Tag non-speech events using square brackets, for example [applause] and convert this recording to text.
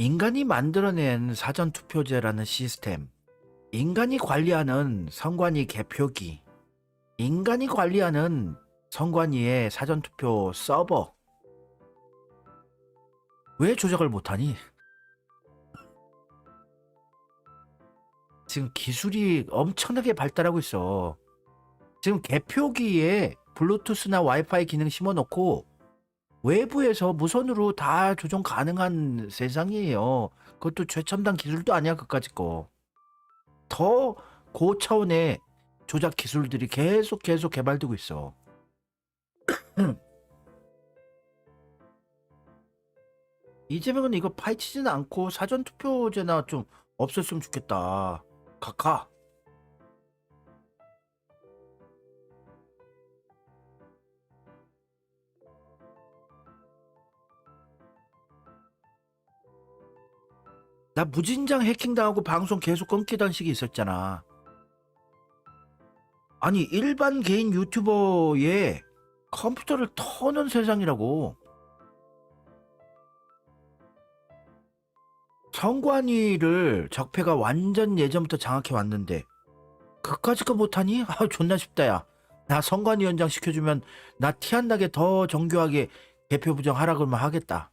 인간이 만들어낸 사전투표제라는 시스템, 인간이 관리하는 선관위 개표기, 인간이 관리하는 선관위의 사전투표 서버. 왜 조작을 못하니? 지금 기술이 엄청나게 발달하고 있어. 지금 개표기에 블루투스나 와이파이 기능 심어놓고 외부에서 무선으로 다 조정 가능한 세상이에요. 그것도 최첨단 기술도 아니야 그까짓 거. 더 고차원의 조작 기술들이 계속 계속 개발되고 있어. [clears throat] 이재명은 이거 파헤치지는 않고 사전 투표제나 좀 없었으면 좋겠다. 카카. 나 무진장 해킹당하고 방송 계속 끊기던 시기 있었잖아. 아니 일반 개인 유튜버의 컴퓨터를 터는 세상이라고. 성관이를 적폐가 완전 예전부터 장악해 왔는데 그까짓 거 못하니? 아 존나 쉽다 야. 나 성관위원장 시켜주면 나 티 안 나게 더 정교하게 개표 부정하라 그러면 하겠다.